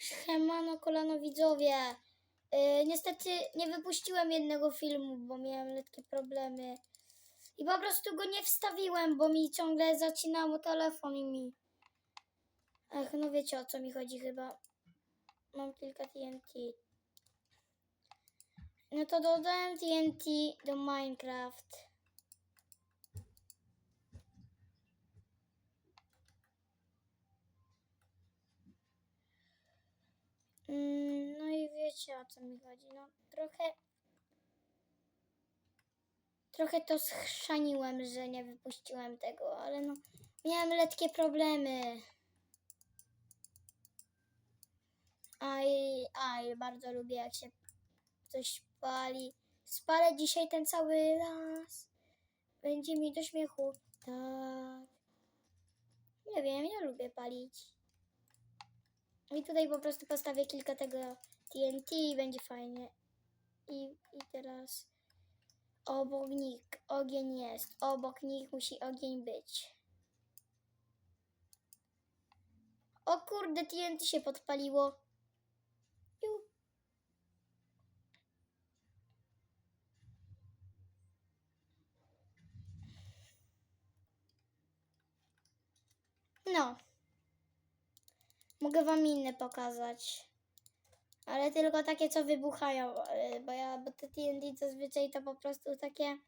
Siemano kolano widzowie. Yy, niestety nie wypuściłem jednego filmu, bo miałem lekkie problemy. I po prostu go nie wstawiłem, bo mi ciągle zacinało telefon i mi... Ach, no wiecie o co mi chodzi chyba. Mam kilka TNT. No to dodałem TNT do Minecraft. Mm, No i wiecie o co mi chodzi. No trochę. Trochę to schrzaniłem, że nie wypuściłem tego, ale no miałem letkie problemy. Aj, aj, bardzo lubię jak się coś pali. Spalę dzisiaj ten cały las. Będzie mi do śmiechu. Tak. Nie wiem, ja lubię palić. I tutaj po prostu postawię kilka tego TNT i będzie fajnie. I, i teraz obok nich ogień jest. Obok nich musi ogień być. O kurde, TNT się podpaliło. Ju. No. Mogę wam inne pokazać. Ale tylko takie, co wybuchają, e, bo ja, bo te TNT zazwyczaj to po prostu takie...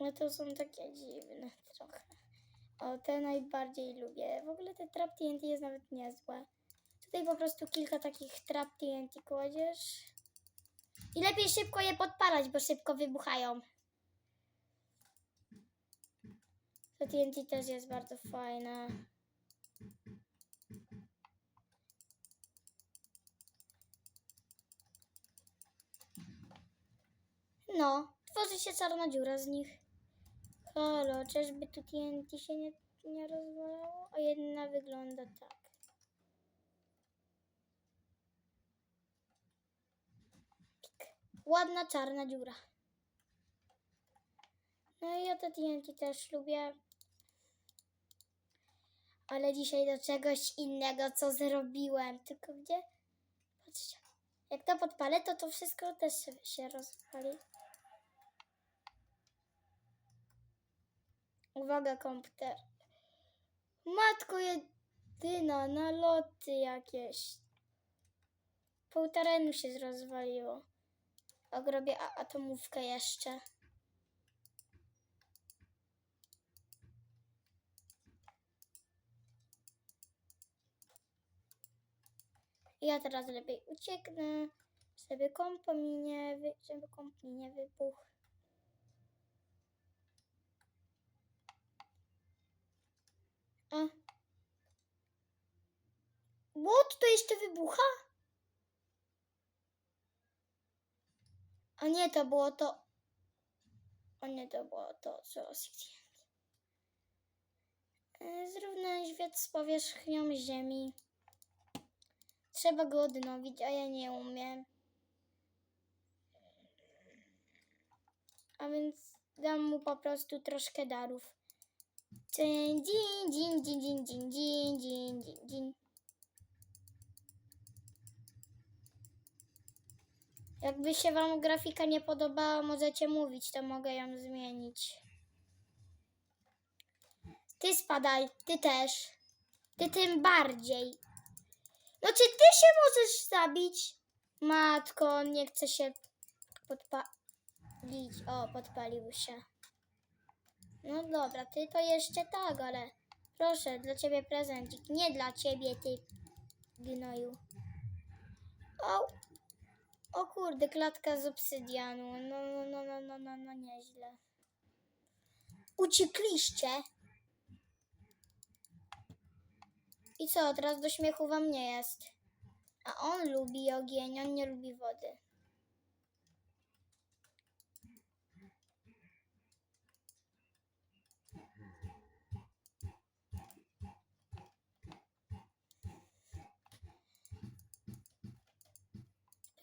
No to są takie dziwne trochę. O, te najbardziej lubię. W ogóle te trap TNT jest nawet niezłe. Tutaj po prostu kilka takich trap TNT kładziesz. I lepiej szybko je podpalać, bo szybko wybuchają. To TNT też jest bardzo fajne. No, tworzy się czarna dziura z nich. Halo, czyżby tu TNT się nie, nie rozwalało? A jedna wygląda tak. Pik. Ładna czarna dziura. No i ja te TNT też lubię. Ale dzisiaj do czegoś innego, co zrobiłem. Tylko gdzie? Patrzcie. Jak to podpalę, to to wszystko też się, rozpali. Uwaga, komputer. Matko jedyna, naloty jakieś. Pół terenu się rozwaliło. Ogrobię atomówkę jeszcze. Ja teraz lepiej ucieknę, żeby kompo mi nie, wy, żeby komp. A. What? To jeszcze wybucha? A nie, to było to. A nie, to było to, co. E, Zrównaj świat z powierzchnią Ziemi. Trzeba go odnowić, a ja nie umiem. A więc dam mu po prostu troszkę darów. Dzień, dzień, dzień, dzień, dzień, dzień, dzień, dzień, dzień. Jakby się wam grafika nie podobała, możecie mówić, to mogę ją zmienić. Ty spadaj, ty też. Ty tym bardziej. No czy ty się możesz zabić? Matko, nie chce się podpalić. O, podpalił się. No dobra, ty to jeszcze tak, ale proszę, dla ciebie prezencik. Nie dla ciebie, ty gnoju. O, o kurde, klatka z obsydianu. No, no, no, no, no, no, no, nieźle. Uciekliście? I co, teraz do śmiechu wam nie jest. A on lubi ogień, on nie lubi wody.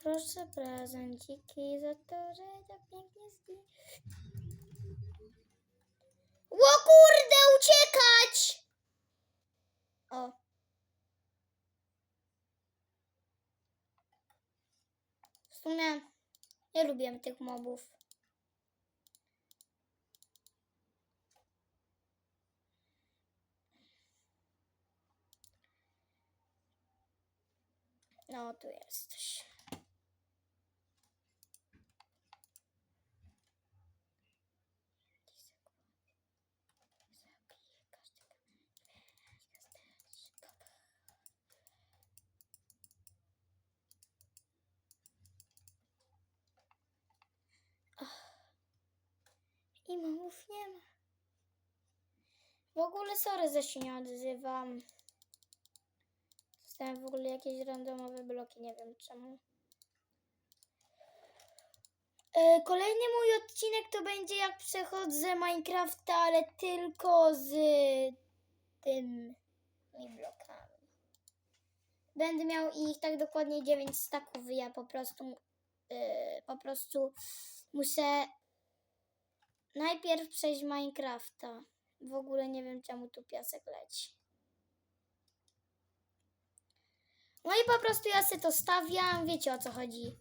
Proszę prezenciki za to, że tak pięknie zgi... Ło kurde, uciekać! O. Nie lubię tych mobów. No, tu jesteś. I mamów nie ma. W ogóle sorry, że się nie odzywam. Dostałem w ogóle jakieś randomowe bloki, nie wiem czemu. E, Kolejny mój odcinek to będzie jak przechodzę Minecrafta, ale tylko z tymi blokami. Będę miał ich tak dokładnie 9 staków. Ja po prostu e, po prostu muszę najpierw przejść Minecrafta. W ogóle nie wiem czemu tu piasek leci. No i po prostu ja sobie to stawiam, wiecie o co chodzi.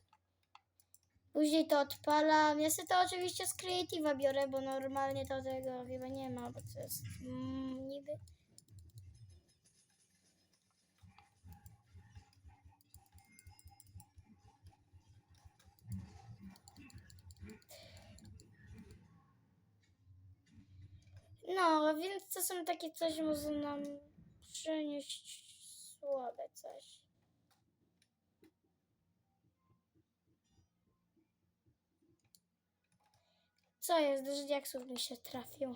Później to odpalam. Ja sobie to oczywiście z Creative'a biorę, bo normalnie to tego chyba nie ma, bo to jest mm, niby. No, więc to są takie coś, może nam przynieść słabe coś. Co jest? Diaksów mi się trafił.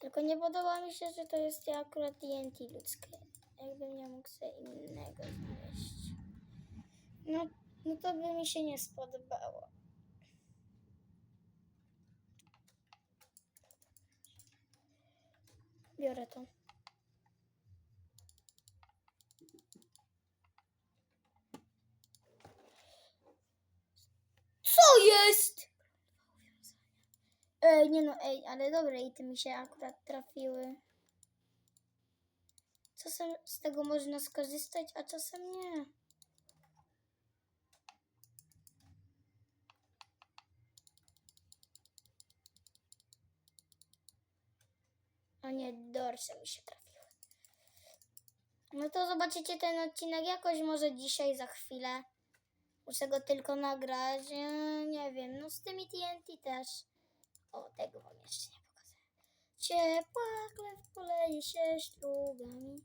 Tylko nie podoba mi się, że to jest akurat TNT ludzkie. Jakbym nie mógł sobie innego znaleźć. No, no to by mi się nie spodobało. Biorę to. Co jest? Ej, nie no, ej, ale dobre i ty mi się akurat trafiły. Czasem z tego można skorzystać, a czasem nie. O nie, dorsze mi się trafiły. No to zobaczycie ten odcinek jakoś może dzisiaj za chwilę. Muszę go tylko nagrać. Nie wiem, no z tymi TNT też. O, tego wam jeszcze nie pokazuję. Ciepła klew poleje się ślugami.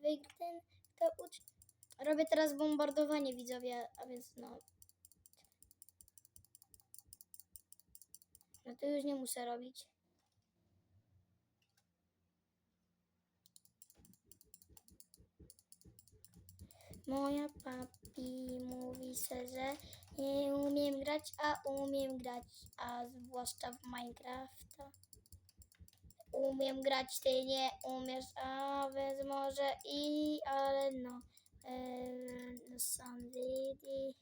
Wyjdę ten, kto uczy. Robię teraz bombardowanie widzowie, a więc no. No to już nie muszę robić. Moja papi mówi że nie umiem grać, a umiem grać, a zwłaszcza w Minecrafta. Umiem grać, ty nie umiesz, a więc może i, ale no, no somebody.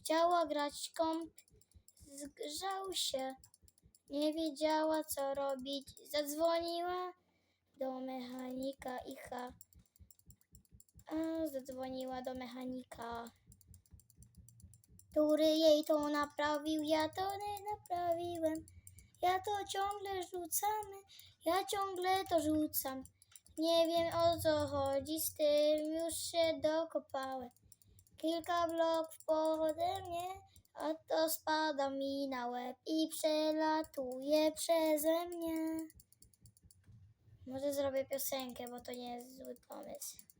Chciała grać komp, zgrzał się, nie wiedziała co robić, zadzwoniła do mechanika i ha. Zadzwoniła do mechanika, który jej to naprawił. Ja to nie naprawiłem. Ja to ciągle rzucamy. Ja ciągle to rzucam. Nie wiem o co chodzi z tym, już się dokopałem. Kilka bloków pode mnie, a to spada mi na łeb i przelatuje przeze mnie. Może zrobię piosenkę, bo to nie jest zły pomysł.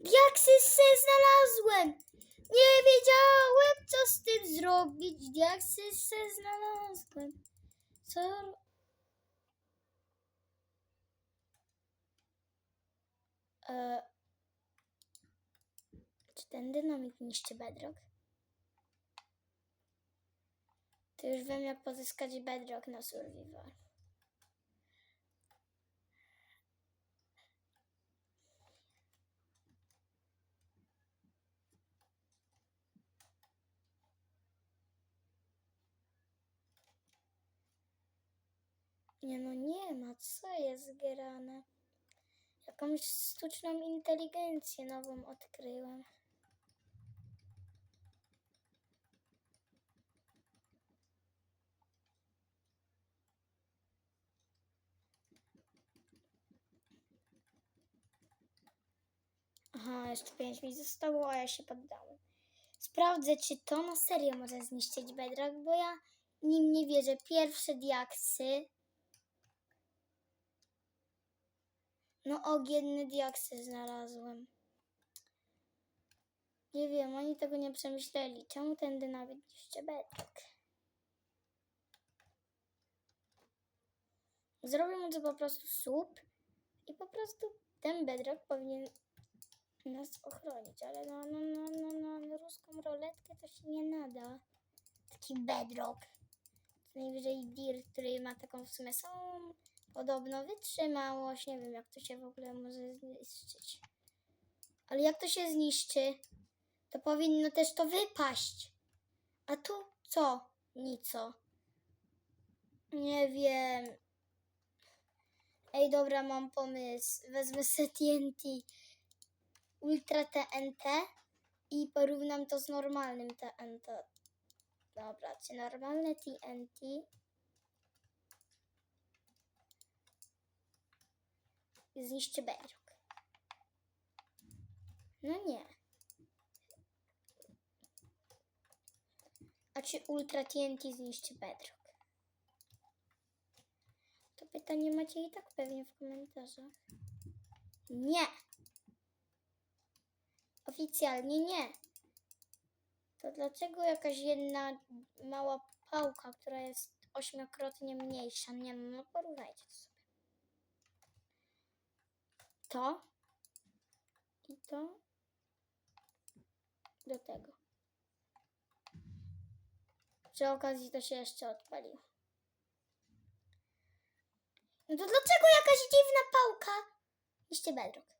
Diaksy se znalazłem! Nie wiedziałem, co z tym zrobić. Diaksy se znalazłem. Co? E, czy ten dynamit niszczy bedrock? To już wiem, jak pozyskać bedrock na survival. Nie no, nie ma. Co jest grane? Jakąś sztuczną inteligencję nową odkryłem. Aha, jeszcze 5 mi zostało, a ja się poddałem. Sprawdzę, czy to na serio może zniszczyć bedrock, bo ja nim nie wierzę. Pierwsze diaksy. No ogienne diaksy znalazłem. Nie wiem, oni tego nie przemyśleli. Czemu tędy nawet jeszcze bedrock? Zrobię mu to po prostu słup i po prostu ten bedrock powinien nas ochronić, ale no, no, no, no, no, na ruską roletkę to się nie nada. Taki bedrock. Co najwyżej dirt, który ma taką w sumie samą podobno wytrzymałość. Nie wiem, jak to się w ogóle może zniszczyć. Ale jak to się zniszczy, to powinno też to wypaść. A tu co? Nico. Nie wiem. Ej, dobra, mam pomysł. Wezmę TNT. Ultra TNT i porównam to z normalnym TNT. Dobra, czy normalne TNT zniszczy bedrock? No nie. A czy Ultra TNT zniszczy bedrock? To pytanie macie i tak pewnie w komentarzach. Nie. Oficjalnie nie. To dlaczego jakaś jedna mała pałka, która jest ośmiokrotnie mniejsza? Nie no, no sobie. To i to do tego. Przy okazji to się jeszcze odpaliło. No to dlaczego jakaś dziwna pałka? Iście bedrock.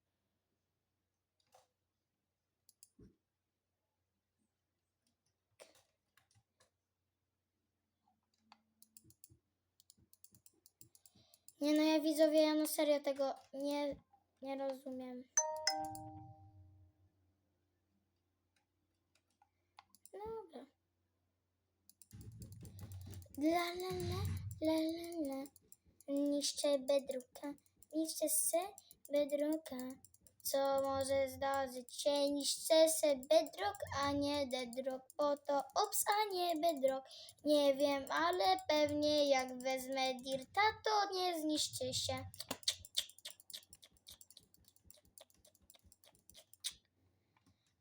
Nie no, ja widzowie, ja na serio tego nie, nie rozumiem. Dobra. La la la, la la la. Niszczę bedruka, niszczę se bedruka. Co może zdarzyć się? Niszczę se bedrock, a nie dedrock. Po to ops, a nie bedrock. Nie wiem, ale pewnie jak wezmę dirta, to nie zniszczy się.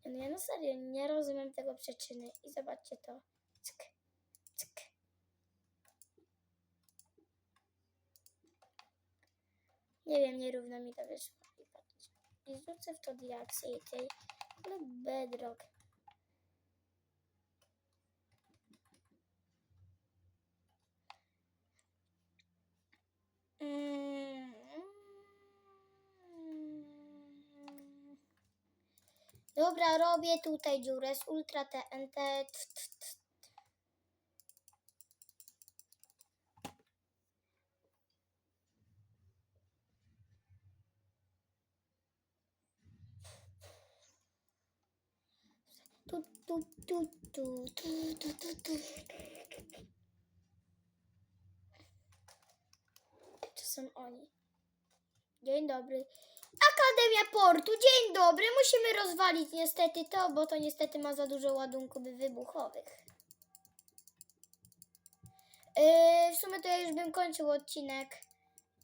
No ja na serio nie rozumiem tego przyczyny. I zobaczcie to. Cyk, cyk. Nie wiem, nierówno mi to wyszło. I zrzucę w to diaksy tej ale bedrock. Mm. Dobra, robię tutaj dziurę z Ultra TNT. Tu, tu, tu, tu, tu. To są oni. Dzień dobry. Akademia Portu, dzień dobry. Musimy rozwalić niestety to, bo to niestety ma za dużo ładunków wybuchowych. Yy, w sumie to ja już bym kończył odcinek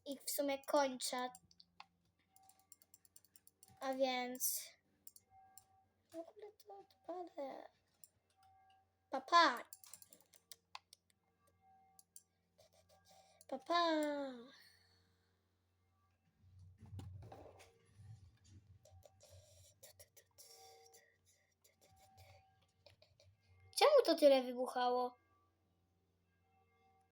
i w sumie kończę. A więc... W ogóle to odpalę. Papa. Papa. Czemu to tyle wybuchało?